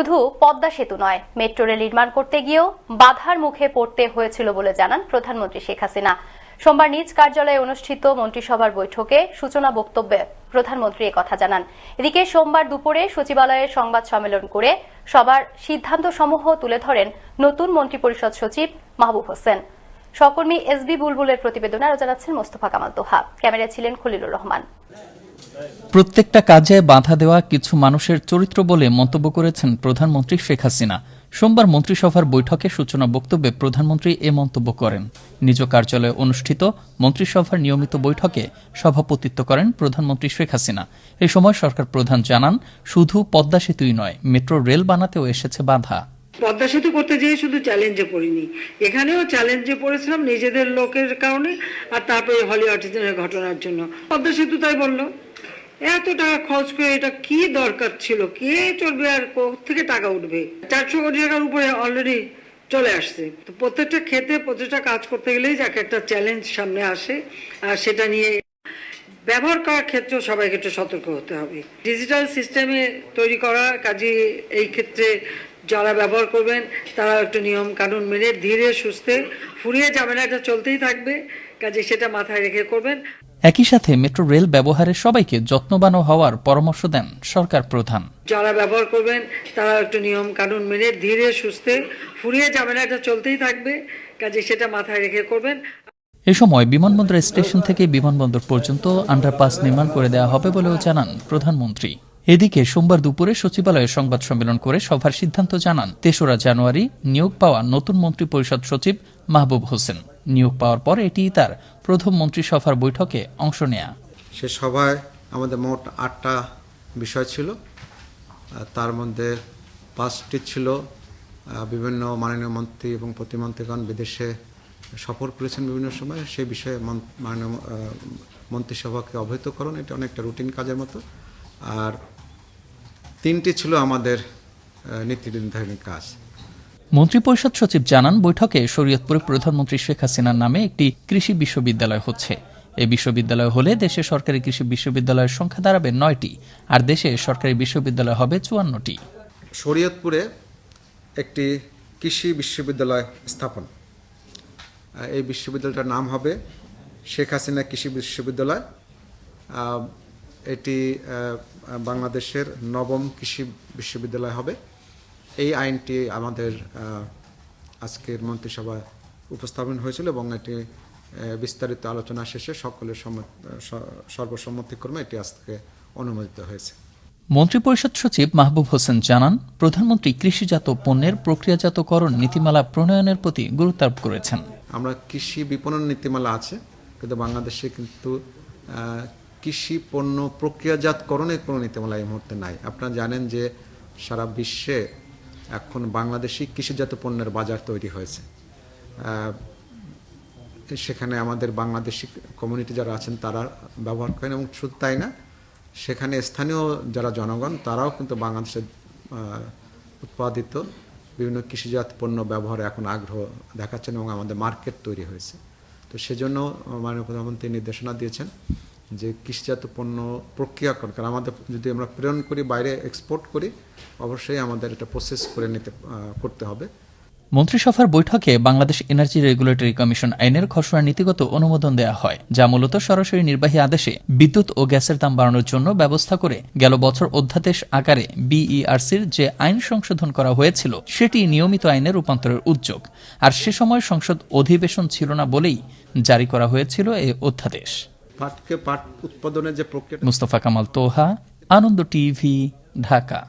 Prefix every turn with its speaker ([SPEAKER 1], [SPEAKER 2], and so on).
[SPEAKER 1] শুধু পদ্মা সেতু নয়, মেট্রো রেল নির্মাণ করতে গিয়েও বাধার মুখে পড়তে হয়েছিল বলে জানান প্রধানমন্ত্রী শেখ হাসিনা। সোমবার নিজ কার্যালয়ে অনুষ্ঠিত মন্ত্রিসভার বৈঠকে সূচনা বক্তব্যে প্রধানমন্ত্রী কথা জানান। এদিকে সোমবার দুপুরে সচিবালয়ের সংবাদ সম্মেলন করে সবার সিদ্ধান্ত সমূহ তুলে ধরেন নতুন মন্ত্রিপরিষদ সচিব মাহবুব হোসেন। সহকর্মী এসবি বুলবুলের প্রতিবেদনে আরও জানাচ্ছেন মোস্তফা কামাল তোহা। ক্যামেরায় ছিলেন খলিলুর রহমান।
[SPEAKER 2] প্রত্যেকটা কাজে বাধা দেওয়া কিছু মানুষের চরিত্র বলে মন্তব্য করেছেন প্রধানমন্ত্রী শেখ হাসিনা। সোমবার মন্ত্রিসভার বৈঠকে সূচনা বক্তব্যে প্রধানমন্ত্রী এ মন্তব্য করেন। নিজ কার্যালয়ে অনুষ্ঠিত মন্ত্রিসভার নিয়মিত বৈঠকে সভাপতিত্ব করেন প্রধানমন্ত্রী শেখ হাসিনা। এ সময় সরকার প্রধান জানান, শুধু পদ্মা সেতুই নয়, মেট্রো রেল বানাতেও এসেছে বাধা।
[SPEAKER 3] পদ্মা সেতু করতে যেয়ে শুধু চ্যালেঞ্জে পড়িনি। এখানেও চ্যালেঞ্জে পড়েছিলাম নিজেদের লোকের কারণে আর তারপরে হলি অটিজমের ঘটনার জন্য। পদ্মা সেতু তাই বলল। এত টাকা খরচ করে এটা কি দরকার ছিল? কে চলবে আর থেকে টাকা উঠবে? চারশো কোটি টাকার উপরে অলরেডি চলে আসছে। তো প্রত্যেকটা ক্ষেত্রে প্রত্যেকটা কাজ করতে গেলেই যাকে একটা চ্যালেঞ্জ সামনে আসে। আর সেটা নিয়ে ব্যবহার করার ক্ষেত্রেও সবাইকে একটু সতর্ক হতে হবে। ডিজিটাল সিস্টেমে তৈরি করা, কাজে এই ক্ষেত্রে যারা ব্যবহার করবেন তারা একটু নিয়ম কানুন মেনে ধীরে সুস্থে ফুরিয়ে যাবে না এটা চলতেই থাকবে। কাজে সেটা মাথায় রেখে করবেন।
[SPEAKER 2] একই সাথে মেট্রো রেল ব্যবহারে সবাইকে যত্নবান হওয়ার পরামর্শ দেন সরকার প্রধান।
[SPEAKER 3] যারা ব্যবহার করবেন তারা একটু নিয়ম কানুন মেনে ধীরে সুস্থে ফুরিয়ে যাবে না এটা চলতেই থাকবে। কাজে সেটা মাথায় রেখে করবেন।
[SPEAKER 2] এ সময় বিমানবন্দর স্টেশন থেকে বিমানবন্দর পর্যন্ত আন্ডারপাস নির্মাণ করে দেওয়া হবে বলেও জানান প্রধানমন্ত্রী। এদিকে সোমবার দুপুরে সচিবালয়ে সংবাদ সম্মেলন করে সভার সিদ্ধান্ত জানান, তেসরা জানুয়ারি নিয়োগ পাওয়া নতুন মন্ত্রী পরিষদ সচিব মাহবুব হোসেন। নিয়োগ পাওয়ার পর এটি তার প্রথম মন্ত্রিসভার বৈঠকে অংশ নেয়া।
[SPEAKER 4] সে সভায় আমাদের মোট আটটা বিষয় ছিল। তার মধ্যে পাঁচটি ছিল বিভিন্ন মাননীয় মন্ত্রী এবং প্রতিমন্ত্রীগণ বিদেশে সফর করেছেন বিভিন্ন সময়। সেই বিষয়ে মন- মাননীয় মন্ত্রিসভাকে অবহিত করুন এটা অনেকটা রুটিন কাজের মতো। আর তিনটি ছিল আমাদের নীতি নির্ধারণী কাজ।
[SPEAKER 2] মন্ত্রিপরিষদ সচিব জানান বৈঠকে শরীয়তপুরে প্রধানমন্ত্রী শেখ হাসিনার নামে একটি কৃষি বিশ্ববিদ্যালয় হচ্ছে। এই বিশ্ববিদ্যালয় হলে দেশে সরকারি কৃষি বিশ্ববিদ্যালয়ের সংখ্যা দাঁড়াবে নয়টি আর দেশে সরকারি বিশ্ববিদ্যালয় হবে চুয়ান্নটি।
[SPEAKER 4] শরীয়তপুরে একটি কৃষি বিশ্ববিদ্যালয় স্থাপন। এই বিশ্ববিদ্যালয়টার নাম হবে শেখ হাসিনা কৃষি বিশ্ববিদ্যালয়। এটি বাংলাদেশের নবম কৃষি বিশ্ববিদ্যালয় হবে। এই আইনটি আমাদের আজকের মন্ত্রিসভায় উপস্থাপন হয়েছিল এবং এটি বিস্তারিত আলোচনা শেষে সকলের সম্মত- সর্বসম্মতিক্রমে এটি আজকে অনুমোদিত হয়েছে।
[SPEAKER 2] মন্ত্রিপরিষদ সচিব মাহবুব হোসেন জানান প্রধানমন্ত্রী কৃষিজাত পণ্যের প্রক্রিয়াজাতকরণ নীতিমালা প্রণয়নের প্রতি গুরুত্ব আরোপ করেছেন।
[SPEAKER 4] আমরা কৃষি বিপণন নীতিমালা আছে কিন্তু বাংলাদেশে কিন্তু কৃষি পণ্য প্রক্রিয়াজাতকরণের কোনো নীতিমালা এই মুহূর্তে নাই। আপনারা জানেন যে সারা বিশ্বে এখন বাংলাদেশি কৃষিজাত পণ্যের বাজার তৈরি হয়েছে। সেখানে আমাদের বাংলাদেশি কমিউনিটি যারা আছেন তারা ব্যবহার করেন এবং শুধু তাই না, সেখানে স্থানীয় যারা জনগণ তারাও কিন্তু বাংলাদেশের উৎপাদিত বিভিন্ন কৃষিজাত পণ্য ব্যবহারে এখন আগ্রহ দেখাচ্ছেন এবং আমাদের মার্কেট তৈরি হয়েছে। তো সেজন্য মাননীয় প্রধানমন্ত্রী নির্দেশনা দিয়েছেন যে কৃষিজাত পণ্য প্রক্রিয়াকরণ কারণ আমাদের যদি আমরা প্রেরণ করি, বাইরে এক্সপোর্ট করি, অবশ্যই আমাদের এটা প্রসেস করে নিতে করতে হবে।
[SPEAKER 2] মন্ত্রিসভার বৈঠকে বাংলাদেশ এনার্জি রেগুলেটরি কমিশন আইনের খসড়া নীতিগত অনুমোদন দেওয়া হয়, যা মূলত সরাসরি নির্বাহী আদেশে বিদ্যুৎ ও গ্যাসের দাম বাড়ানোর জন্য ব্যবস্থা করে গেল বছর অধ্যাদেশ আকারে বিইআরসির যে আইন সংশোধন করা হয়েছিল, সেটি নিয়মিত আইনে রূপান্তরের উদ্যোগ। আর সে সময় সংসদ অধিবেশন ছিল না বলেই জারি করা হয়েছিল এই অধ্যাদেশ।
[SPEAKER 4] পাটকে পাট উৎপাদনের যে প্রক্রিয়া
[SPEAKER 2] মুস্তফা কামাল তোহা আনন্দ টিভি ঢাকা।